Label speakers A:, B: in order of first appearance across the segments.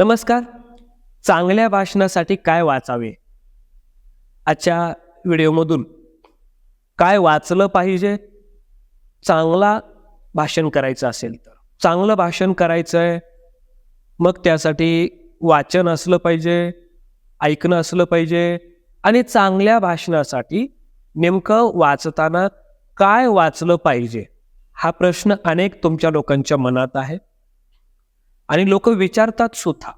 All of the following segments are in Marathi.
A: नमस्कार. चांगल्या भाषणासाठी काय वाचावे? आजच्या व्हिडिओमधून काय वाचलं पाहिजे? चांगला भाषण करायचं असेल तर. चांगलं भाषण करायचं आहे मग त्यासाठी वाचन असलं पाहिजे ऐकणं असलं पाहिजे आणि चांगल्या भाषणासाठी नेमकं वाचताना काय वाचलं पाहिजे? हा प्रश्न अनेक तुमच्या लोकांच्या मनात आहे. आणि लोक विचारतात सुद्धा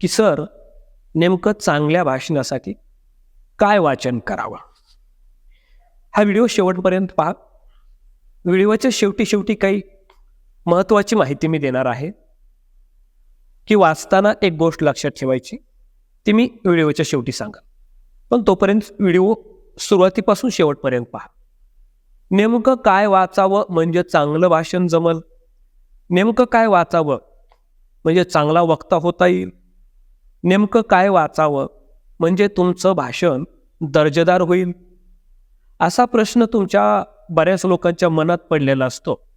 A: की सर नेमकं चांगल्या भाषणासाठी काय वाचन करावं? हा व्हिडिओ शेवटपर्यंत पहा. व्हिडिओच्या शेवटी शेवटी काही महत्त्वाची माहिती मी देणार आहे की वाचताना एक गोष्ट लक्षात ठेवायची ती मी व्हिडिओच्या शेवटी सांगा पण तोपर्यंत व्हिडिओ सुरुवातीपासून शेवटपर्यंत पहा. नेमकं काय वाचावं म्हणजे चांगलं भाषण जमल? नेमकं काय वाचावं म्हणजे चांगला वक्ता होता येईल. नेमकं काय वाचावं? म्हणजे तुमचं भाषण दर्जेदार होईल? असा प्रश्न तुमच्या बऱ्याच लोकांच्या मनात पडलेला असतो.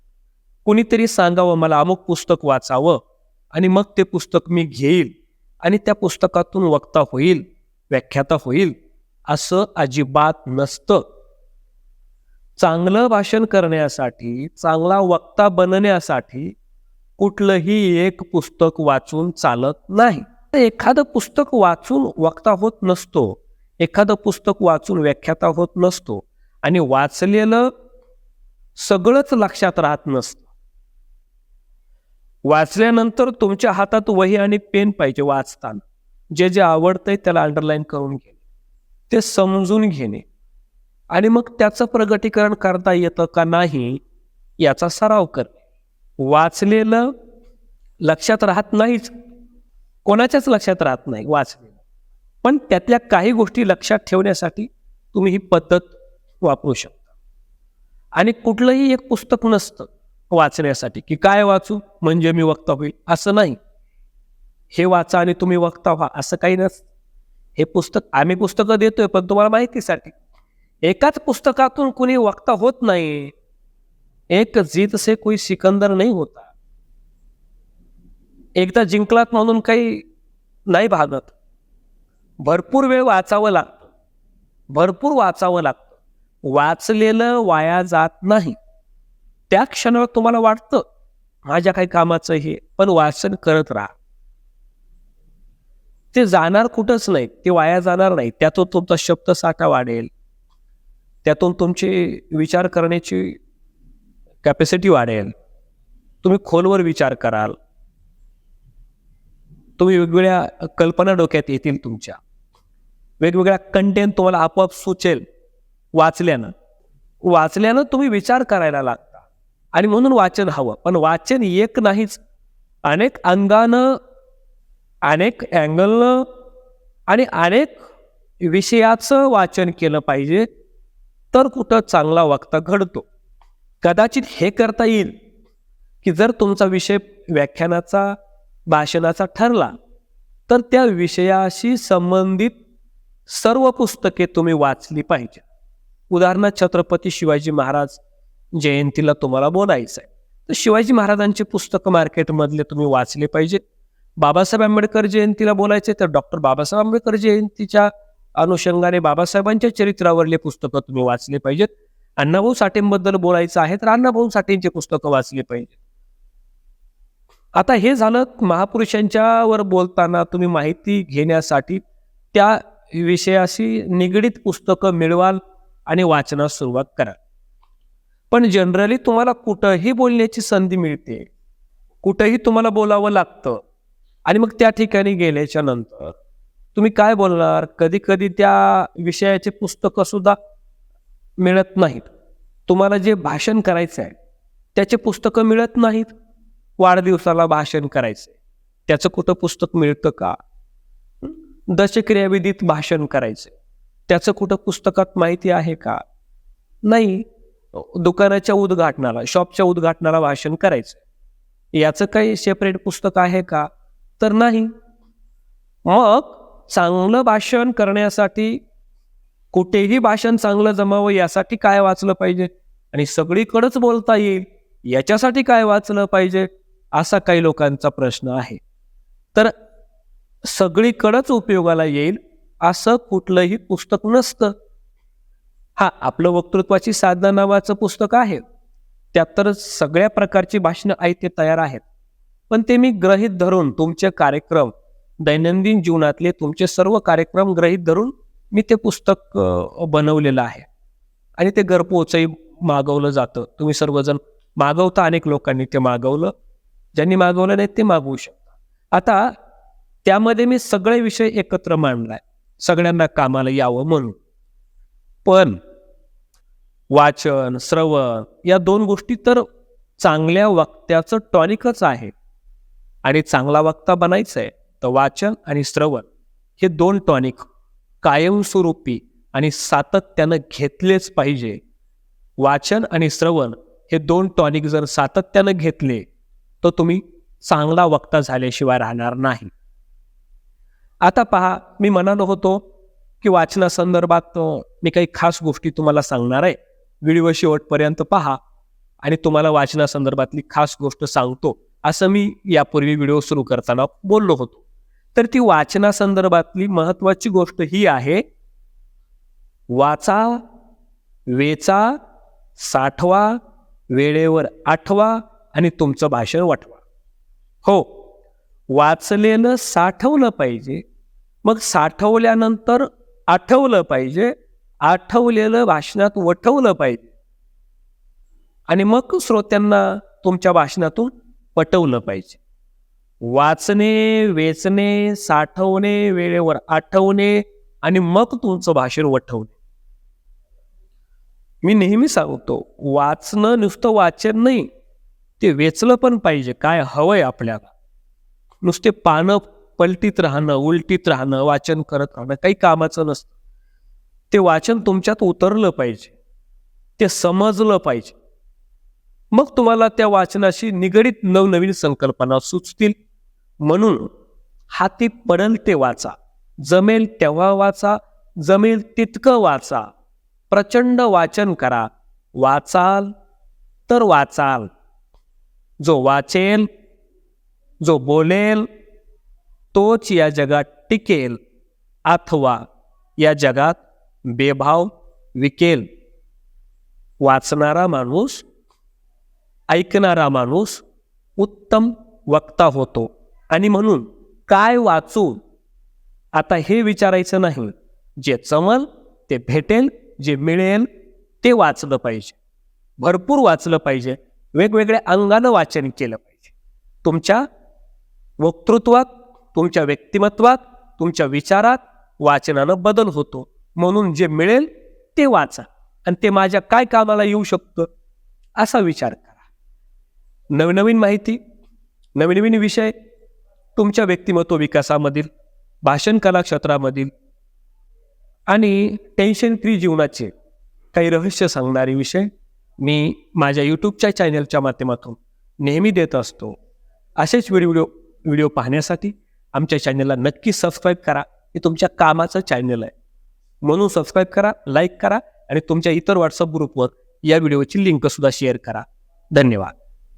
A: कुणीतरी सांगावं मला अमुक पुस्तक वाचावं आणि मग ते पुस्तक मी घेईल आणि त्या पुस्तकातून वक्ता होईल व्याख्याता होईल असं अजिबात नसतं. चांगलं भाषण करण्यासाठी चांगला वक्ता बनण्यासाठी कुठलंही एक पुस्तक वाचून चालत नाही. तर एखादं पुस्तक वाचून वक्ता होत नसतो. एखादं पुस्तक वाचून व्याख्याता होत नसतो. आणि वाचलेलं सगळंच लक्षात राहत नसतं. वाचल्यानंतर तुमच्या हातात वही आणि पेन पाहिजे वाचताना. जे जे आवडतंय त्याला अंडरलाईन करून घेणे ते समजून घेणे. आणि मग त्याचं प्रगटीकरण करता येतं का नाही याचा सराव करणे. वाचलेलं लक्षात राहत नाहीच. कोणाच्याच लक्षात राहत नाही वाचलेलं. पण त्यातल्या काही गोष्टी लक्षात ठेवण्यासाठी तुम्ही ही पद्धत वापरू शकता. आणि कुठलंही एक पुस्तक नसतं वाचण्यासाठी की काय वाचू म्हणजे मी वक्ता होईल असं नाही. हे वाचा आणि तुम्ही वक्ता व्हा असं काही नसतं. हे पुस्तक आम्ही पुस्तकं देतोय पण तुम्हाला माहितीसाठी एकाच पुस्तकातून कुणी वक्ता होत नाही. एक जीत से कोई सिकंदर नाही होता। एकदा जिंकलात म्हणून काही नाही भागत। भरपूर वेळ वाचावं लागतं। भरपूर वाचावं लागतं। वाचलेलं वाया जात नाही। त्या क्षणावर तुम्हाला वाटतं माझ्या काही कामाचं हे पण वाचन करत राहा। ते जाणार कुठंच नाही ते वाया जाणार नाही त्यातून तुमचा शब्दसाठा वाढेल। त्यातून तुमची विचार करण्याची कॅपॅसिटी वाढेल. तुम्ही खोलवर विचार कराल. तुम्ही वेगवेगळ्या कल्पना डोक्यात येतील तुमच्या. वेगवेगळ्या कंटेंट तुम्हाला आपोआप सुचेल. वाचल्यानं. वाचल्यानं तुम्ही विचार करायला लागता. आणि म्हणून वाचन हवं. पण वाचन एक नाहीच. अनेक अंगानं अनेक अँगलनं आणि अनेक विषयाचं वाचन केलं पाहिजे. तर कुठं चांगला वक्ता घडतो. कदाचित हे करता येईल की जर तुमचा विषय व्याख्यानाचा भाषणाचा ठरला तर त्या विषयाशी संबंधित सर्व पुस्तके तुम्ही वाचली पाहिजे उदाहरणार्थ छत्रपती शिवाजी महाराज जयंतीला तुम्हाला बोलायचं आहे तर शिवाजी महाराजांची पुस्तकं मार्केटमधले तुम्ही वाचले पाहिजे बाबासाहेब आंबेडकर जयंतीला बोलायचे तर डॉक्टर बाबासाहेब आंबेडकर जयंतीच्या अनुषंगाने बाबासाहेबांच्या चरित्रावरले पुस्तकं तुम्ही वाचले पाहिजेत. अण्णाभाऊ साठेंबद्दल बोलायचं आहे तर अण्णाभाऊ साठेंची पुस्तकं वाचली पाहिजे. आता हे झालं महापुरुषांच्यावर बोलताना तुम्ही माहिती घेण्यासाठी त्या विषयाशी निगडीत पुस्तकं मिळवाल आणि वाचनास सुरुवात करा पण जनरली तुम्हाला कुठंही बोलण्याची संधी मिळते. कुठंही तुम्हाला बोलावं लागतं आणि मग त्या ठिकाणी गेल्याच्यानंतर तुम्ही काय बोलणार? कधी कधी त्या विषयाचे पुस्तकं सुद्धा मिळत नाहीत. तुम्हाला जे भाषण करायचं आहे त्याचे पुस्तकं मिळत नाहीत. वाढदिवसाला भाषण करायचं त्याचं कुठं पुस्तक मिळतं का? दशक्रियाविधीत भाषण करायचं त्याचं कुठं पुस्तकात माहिती आहे का? नाही. दुकानाच्या उद्घाटनाला शॉपच्या उद्घाटनाला भाषण करायचं याचं काही सेपरेट पुस्तक आहे का? तर नाही. मग चांगलं भाषण करण्यासाठी कुठेही भाषण चांगलं जमावं यासाठी काय वाचलं पाहिजे? आणि सगळीकडंच बोलता येईल याच्यासाठी काय वाचलं पाहिजे? असा काही लोकांचा प्रश्न आहे. तर सगळीकडंच उपयोगाला येईल असं कुठलंही पुस्तक नसतं. हा आपलं वक्तृत्वाची साधना नावाचं पुस्तक आहे. त्यात तर सगळ्या प्रकारची भाषणं आहेत ते तयार आहेत. पण ते मी ग्रहित धरून तुमचे कार्यक्रम दैनंदिन जीवनातले तुमचे सर्व कार्यक्रम ग्रहित धरून मी ते पुस्तक बनवलेलं आहे. आणि ते घरपोचही मागवलं जातं. तुम्ही सर्वजण मागवता अनेक लोकांनी ते मागवलं. ज्यांनी मागवलं नाही ते मागवू शकता. आता त्यामध्ये मी सगळे विषय एकत्र मांडलाय. सगळ्यांना कामाला यावं म्हणून. पण वाचन श्रवण या दोन गोष्टी तर चांगल्या वक्त्याचं टॉनिकच आहे. आणि चांगला वक्ता बनायचं आहे तर वाचन आणि श्रवण हे दोन टॉनिक कायमस्वरूपी आणि सातत्यानं घेतलेच पाहिजे. वाचन आणि श्रवण हे दोन टॉनिक जर सातत्यानं घेतले तर तुम्ही चांगला वक्ता झाल्याशिवाय राहणार नाही. आता पहा मी म्हणालो होतो की वाचनासंदर्भात मी काही खास गोष्टी तुम्हाला सांगणार आहे. व्हिडिओ शेवटपर्यंत पहा आणि तुम्हाला वाचनासंदर्भातली खास गोष्ट सांगतो असं मी यापूर्वी व्हिडिओ सुरू करताना बोललो होतो. तर ती वाचनासंदर्भातली महत्वाची गोष्ट ही आहे वाचा वेचा साठवा वेळेवर आठवा आणि तुमचं भाषण वाटवा हो वाचलेलं साठवलं पाहिजे मग साठवल्यानंतर आठवलं पाहिजे आठवलेलं भाषणात वठवलं पाहिजे. आणि मग श्रोत्यांना तुमच्या भाषणातून पटवलं पाहिजे. वाचणे वेचणे साठवणे वेळेवर आठवणे आणि मग तुमचं भाषण वठवणे. मी नेहमी सांगतो वाचणं नुसतं वाचन नाही ते वेचलं पण पाहिजे. काय हवंय आपल्याला? नुसते पानं पलटीत राहणं उलटीत राहणं वाचन करत राहणं काही कामाचं नसतं. ते वाचन तुमच्यात उतरलं पाहिजे. ते समजलं पाहिजे. मग तुम्हाला त्या वाचनाशी निगडीत नवनवीन संकल्पना सुचतील. म्हणून हाती पडल ते वाचा. जमेल तेव्हा वाचा जमेल तितकं वाचा. प्रचंड वाचन करा. वाचाल तर वाचाल. जो वाचेल जो बोलेल तोच या जगात टिकेल. अथवा या जगात बेभाव विकेल. वाचणारा माणूस ऐकणारा माणूस उत्तम वक्ता होतो. आणि म्हणून काय वाचू आता हे विचारायचं नाही. जे चमल ते भेटेल जे मिळेल ते वाचलं पाहिजे. भरपूर वाचलं पाहिजे. वेगवेगळ्या अंगानं वाचन केलं पाहिजे. तुमच्या वक्तृत्वात तुमच्या व्यक्तिमत्वात तुमच्या विचारात वाचनानं बदल होतो. म्हणून जे मिळेल ते वाचा. आणि ते माझ्या काय कामाला येऊ शकतं? असा विचार करा. नवनवीन माहिती नवीन नवीन विषय तुमच्या व्यक्तिमत्व विकासामधील भाषण कला क्षेत्रामधील आणि टेन्शन फ्री जीवनाचे काही रहस्य सांगणारे विषय मी माझ्या यूट्यूबच्या चॅनलच्या माध्यमातून नेहमी देत असतो. असेच व्हिडिओ व्हिडिओ पाहण्यासाठी आमच्या चॅनलला नक्की सबस्क्राईब करा. हे तुमच्या कामाचं चॅनल आहे. म्हणून सबस्क्राईब करा लाईक करा आणि तुमच्या इतर व्हॉट्सअप ग्रुपवर या व्हिडिओची लिंकसुद्धा शेअर करा. धन्यवाद.